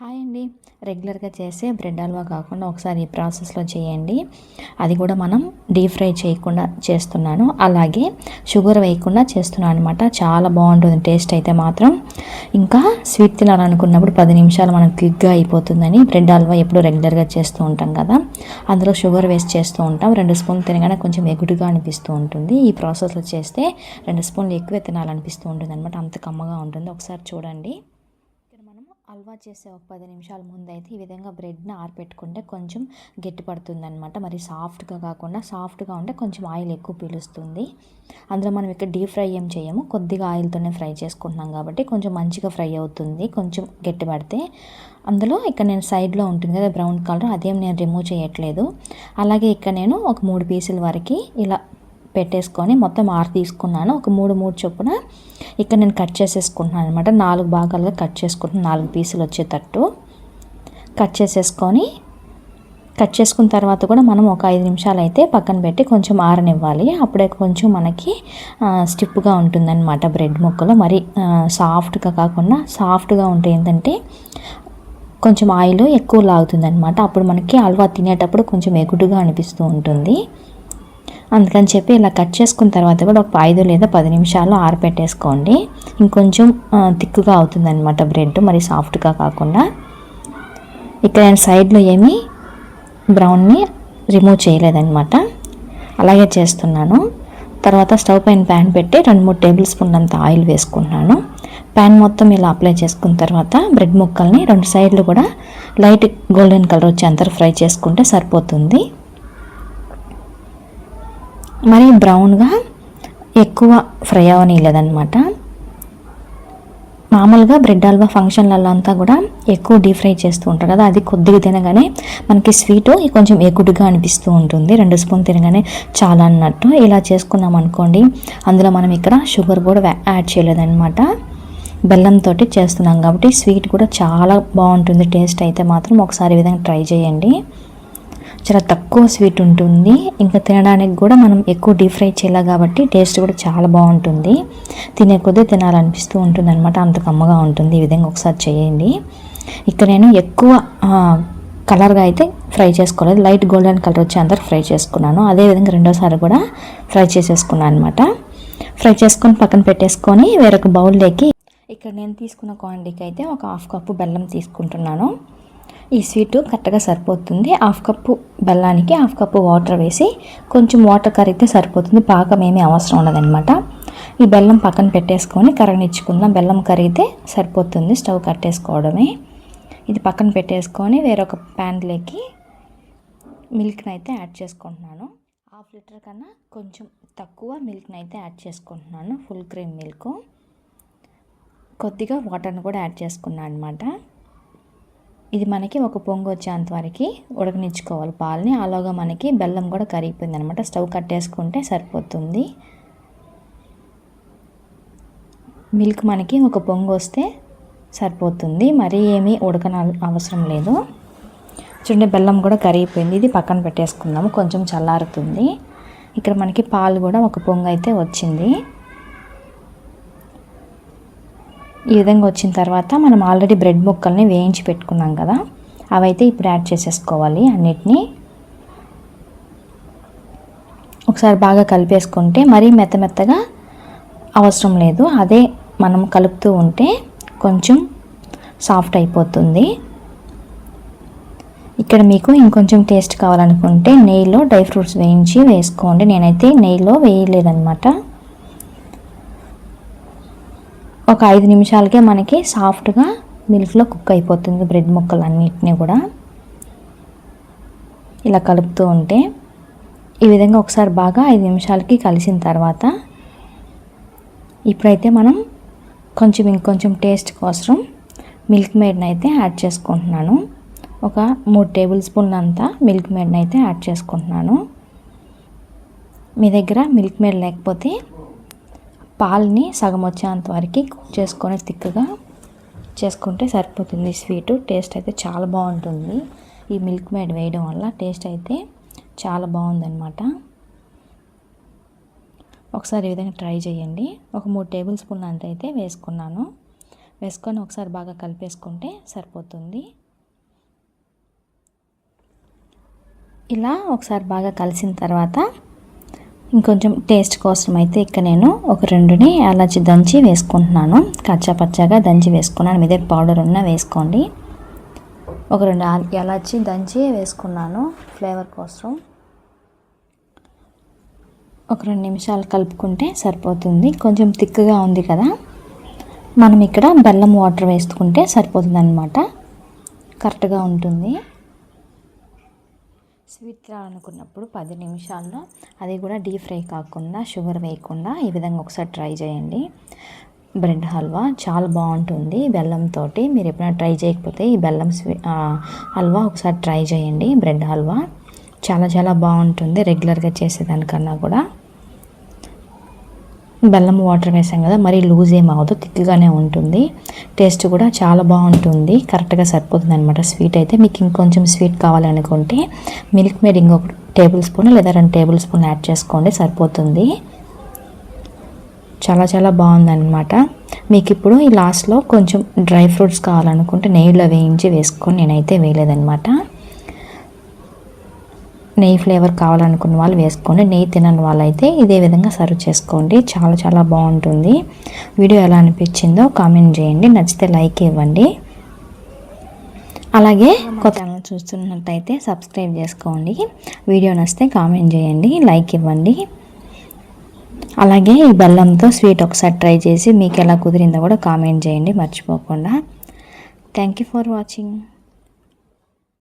Hi అండి. రెగ్యులర్గా చేసే బ్రెడ్ హల్వా కాకుండా ఒకసారి ఈ ప్రాసెస్లో చేయండి. అది కూడా మనం డీప్ ఫ్రై చేయకుండా చేస్తున్నాను. అలాగే షుగర్ వేయకుండా చేస్తున్నాను అనమాట చాలా బాగుంటుంది. టేస్ట్ అయితే మాత్రం ఇంకా స్వీట్ తినాలనుకున్నప్పుడు పది నిమిషాలు మనం క్విక్గా అయిపోతుందని బ్రెడ్ హల్వా ఎప్పుడు రెగ్యులర్గా చేస్తూ ఉంటాం కదా. అందులో షుగర్ వేస్ట్ చేస్తూ ఉంటాం. రెండు స్పూన్లు తినగానే కొంచెం ఎగుడుగా అనిపిస్తూ ఉంటుంది. ఈ ప్రాసెస్లో చేస్తే రెండు స్పూన్లు ఎక్కువే తినాలనిపిస్తూ ఉంటుంది అనమాట అంత కమ్మగా ఉంటుంది. ఒకసారి చూడండి. హల్వా చేసే ఒక పది నిమిషాల ముందు అయితే ఈ విధంగా బ్రెడ్ని ఆరపెట్టుకుంటే కొంచెం గట్టి పడుతుంది అనమాట మరి సాఫ్ట్గా కాకుండా సాఫ్ట్గా ఉంటే కొంచెం ఆయిల్ ఎక్కువ పీలుస్తుంది. అందులో మనం ఇక్కడ డీప్ ఫ్రై ఏం చేయము. కొద్దిగా ఆయిల్తోనే ఫ్రై చేసుకుంటున్నాం కాబట్టి కొంచెం మంచిగా ఫ్రై అవుతుంది. కొంచెం గట్టి పడితే అందులో ఇక్కడ నేను సైడ్లో ఉంటుంది కదా బ్రౌన్ కలర్ అదేం నేను రిమూవ్ చేయట్లేదు. అలాగే ఇక్కడ నేను ఒక మూడు పీసుల వరకు ఇలా పెట్టేసుకొని మొత్తం ఆరు తీసుకున్నాను. ఒక మూడు మూడు చొప్పున ఇక్కడ నేను కట్ చేసేసుకుంటున్నాను అనమాట నాలుగు భాగాలుగా కట్ చేసుకుంటున్నాను. నాలుగు పీసులు వచ్చేటట్టు కట్ చేసేసుకొని కట్ చేసుకున్న తర్వాత కూడా మనం ఒక ఐదు నిమిషాలు అయితే పక్కన పెట్టి కొంచెం ఆరనివ్వాలి. అప్పుడే కొంచెం మనకి స్టిప్గా ఉంటుందన్నమాట బ్రెడ్ ముక్కలు. మరి సాఫ్ట్గా కాకుండా సాఫ్ట్గా ఉంటే ఏంటంటే కొంచెం ఆయిల్ ఎక్కువ లాగుతుంది అనమాట అప్పుడు మనకి హల్వా తినేటప్పుడు కొంచెం ఎగుడుగా అనిపిస్తూ ఉంటుంది. అందుకని చెప్పి ఇలా కట్ చేసుకున్న తర్వాత కూడా ఒక ఐదు లేదా పది నిమిషాలు ఆరపెట్టేసుకోండి. ఇంకొంచెం తిక్కుగా అవుతుంది అనమాట బ్రెడ్ మరి సాఫ్ట్గా కాకుండా. ఇక్కడ నేను సైడ్లో ఏమి బ్రౌన్ని రిమూవ్ చేయలేదన్నమాట. అలాగే చేస్తున్నాను. తర్వాత స్టవ్ పైన ప్యాన్ పెట్టి రెండు మూడు టేబుల్ స్పూన్ అంత ఆయిల్ వేసుకుంటున్నాను. ప్యాన్ మొత్తం ఇలా అప్లై చేసుకున్న తర్వాత బ్రెడ్ ముక్కల్ని రెండు సైడ్లు కూడా లైట్ గోల్డెన్ కలర్ వచ్చేంత ఫ్రై చేసుకుంటే సరిపోతుంది. మరి బ్రౌన్గా ఎక్కువ ఫ్రై అవనీయలేదనమాట మామూలుగా బ్రెడ్ హల్వా ఫంక్షన్లలో అంతా కూడా ఎక్కువ డీప్ ఫ్రై చేస్తూ ఉంటారు కదా అది కొద్దిగా తినగానే మనకి స్వీటు కొంచెం ఎగుడుగా అనిపిస్తూ ఉంటుంది. రెండు స్పూన్ తినగానే చాలా అన్నట్టు ఇలా చేసుకున్నాం అనుకోండి అందులో మనం ఇక్కడ షుగర్ కూడా యాడ్ చేయలేదన్నమాట. బెల్లంతో చేస్తున్నాం కాబట్టి స్వీట్ కూడా చాలా బాగుంటుంది టేస్ట్ అయితే మాత్రం ఒకసారి విధంగా ట్రై చేయండి. చాలా తక్కువ స్వీట్ ఉంటుంది. ఇంకా తినడానికి కూడా మనం ఎక్కువ డీప్ ఫ్రై చేయాలి కాబట్టి టేస్ట్ కూడా చాలా బాగుంటుంది. తినే కొద్దీ తినాలనిపిస్తూ ఉంటుంది అనమాట అంత కమ్మగా ఉంటుంది. ఈ విధంగా ఒకసారి చేయండి. ఇక్కడ నేను ఎక్కువ కలర్గా అయితే ఫ్రై చేసుకోలేదు. లైట్ గోల్డెన్ కలర్ వచ్చి అందరు ఫ్రై చేసుకున్నాను. అదేవిధంగా రెండోసారి కూడా ఫ్రై చేసేసుకున్నాను అనమాట ఫ్రై చేసుకొని పక్కన పెట్టేసుకొని వేరొక బౌల్లోకి ఇక్కడ నేను తీసుకున్న క్వాంటిటీకి అయితే ఒక హాఫ్ కప్పు బెల్లం తీసుకుంటున్నాను. ఈ స్వీటు కరెక్ట్గా సరిపోతుంది. హాఫ్ కప్పు బెల్లానికి హాఫ్ కప్పు వాటర్ వేసి కొంచెం వాటర్ కరిగితే సరిపోతుంది. పాకం ఏమీ అవసరం ఉండదన్నమాట. ఈ బెల్లం పక్కన పెట్టేసుకొని కరగనిచ్చుకుందాం. బెల్లం కరిగితే సరిపోతుంది. స్టవ్ కట్టేసుకోవడమే. ఇది పక్కన పెట్టేసుకొని వేరొక ప్యాన్లోకి మిల్క్ని అయితే యాడ్ చేసుకుంటున్నాను. హాఫ్ లీటర్ కన్నా కొంచెం తక్కువ మిల్క్ని అయితే యాడ్ చేసుకుంటున్నాను. Full cream milk. కొద్దిగా వాటర్ని కూడా యాడ్ చేసుకున్నాను అనమాట ఇది మనకి ఒక పొంగు వచ్చేంత వరకు ఉడకనిచ్చుకోవాలి. పాలని అలాగా మనకి బెల్లం కూడా కరిగిపోయింది అనమాట స్టవ్ కట్టేసుకుంటే సరిపోతుంది. మిల్క్ మనకి ఒక పొంగు వస్తే సరిపోతుంది. మరీ ఏమీ ఉడకన అవసరం లేదు. చూడండి బెల్లం కూడా కరిగిపోయింది. ఇది పక్కన పెట్టేసుకుందాము. కొంచెం చల్లారుతుంది. ఇక్కడ మనకి పాలు కూడా ఒక పొంగు అయితే వచ్చింది. ఈ విధంగా వచ్చిన తర్వాత మనం ఆల్రెడీ బ్రెడ్ ముక్కల్ని వేయించి పెట్టుకున్నాం కదా అవైతే ఇప్పుడు యాడ్ చేసేసుకోవాలి అన్నిటినీ. ఒకసారి బాగా కలిపేసుకుంటే మరీ మెత్త మెత్తగా అవసరం లేదు అదే మనం కలుపుతూ ఉంటే కొంచెం సాఫ్ట్ అయిపోతుంది. ఇక్కడ మీకు ఇంకొంచెం టేస్ట్ కావాలనుకుంటే నెయ్యిలో డ్రై ఫ్రూట్స్ వేయించి వేసుకోండి నేనైతే నెయ్యిలో వేయలేదన్నమాట. ఒక ఐదు నిమిషాలకే మనకి సాఫ్ట్గా మిల్క్లో కుక్ అయిపోతుంది బ్రెడ్ ముక్కలు అన్నిటినీ కూడా. ఇలా కలుపుతూ ఉంటే ఈ విధంగా ఒకసారి బాగా ఐదు నిమిషాలకి కలిసిన తర్వాత ఇప్పుడైతే మనం కొంచెం ఇంకొంచెం టేస్ట్ కోసం మిల్క్ మేడ్ని అయితే యాడ్ చేసుకుంటున్నాను. ఒక మూడు టేబుల్ స్పూన్ అంతా మిల్క్ మేడ్ని అయితే యాడ్ చేసుకుంటున్నాను. మీ దగ్గర మిల్క్ మేడ్ లేకపోతే పాలని సగం వచ్చేంత వరకు చేసుకొని తిక్కగా చేసుకుంటే సరిపోతుంది. స్వీటు టేస్ట్ అయితే చాలా బాగుంటుంది. ఈ మిల్క్ మేడ్ వేయడం వల్ల టేస్ట్ అయితే చాలా బాగుందన్నమాట. ఒకసారి ఈ విధంగా ట్రై చేయండి. ఒక మూడు టేబుల్ స్పూన్ అంత అయితే వేసుకున్నాను. వేసుకొని ఒకసారి బాగా కలిపేసుకుంటే సరిపోతుంది. ఇలా ఒకసారి బాగా కలిసిన తర్వాత ఇంకొంచెం టేస్ట్ కోసం అయితే ఇక్కడ నేను ఒక రెండుని అలాచి దంచి వేసుకుంటున్నాను. కచ్చా పచ్చాగా దంచి వేసుకున్నాను. మీ దగ్గర పౌడర్ ఉన్నా వేసుకోండి. ఒక రెండు ఎలాచి దంచి వేసుకున్నాను ఫ్లేవర్ కోసం. ఒక రెండు నిమిషాలు కలుపుకుంటే సరిపోతుంది. కొంచెం తిక్కుగా ఉంది కదా. మనం ఇక్కడ బెల్లం వాటర్ వేసుకుంటే సరిపోతుంది అనమాట కరెక్ట్గా ఉంటుంది. స్వీట్ తినాలనుకున్నప్పుడు పది నిమిషాల్లో అది కూడా డీప్ ఫ్రై కాకుండా షుగర్ వేయకుండా ఈ విధంగా ఒకసారి ట్రై చేయండి. బ్రెడ్ హల్వా చాలా బాగుంటుంది బెల్లంతో మీరు ఎప్పుడైనా ట్రై చేయకపోతే ఈ బెల్లం స్వీ హల్వా ఒకసారి ట్రై చేయండి బ్రెడ్ హల్వా. చాలా చాలా బాగుంటుంది రెగ్యులర్గా చేసేదానికన్నా కూడా. బెల్లం వాటర్ వేసాం కదా మరీ లూజ్ ఏం అవ్వదు థిక్గానే ఉంటుంది. టేస్ట్ కూడా చాలా బాగుంటుంది కరెక్ట్గా సరిపోతుంది అనమాట స్వీట్ అయితే మీకు ఇంకొంచెం స్వీట్ కావాలనుకుంటే మిల్క్ మేడ్ ఇంకొక టేబుల్ స్పూన్ లేదా రెండు టేబుల్ స్పూన్ యాడ్ చేసుకోండి సరిపోతుంది. చాలా చాలా బాగుందన్నమాట. మీకు ఇప్పుడు ఈ లాస్ట్లో కొంచెం డ్రై ఫ్రూట్స్ కావాలనుకుంటే నెయ్యిలో వేయించి వేసుకొని నేనైతే వేయలేదన్నమాట. నెయ్యి ఫ్లేవర్ కావాలనుకున్న వాళ్ళు వేసుకోండి. నెయ్యి తినని వాళ్ళైతే ఇదే విధంగా సర్వ్ చేసుకోండి. చాలా చాలా బాగుంటుంది. వీడియో ఎలా అనిపించిందో కామెంట్ చేయండి. నచ్చితే లైక్ ఇవ్వండి. అలాగే కొత్త ఛానల్ చూస్తున్నట్టయితే సబ్స్క్రైబ్ చేసుకోండి. వీడియో నచ్చితే కామెంట్ చేయండి. లైక్ ఇవ్వండి. అలాగే ఈ బెల్లంతో స్వీట్ ఒకసారి ట్రై చేసి మీకు ఎలా కుదిరిందో కూడా కామెంట్ చేయండి. మర్చిపోకుండా. Thank you for watching.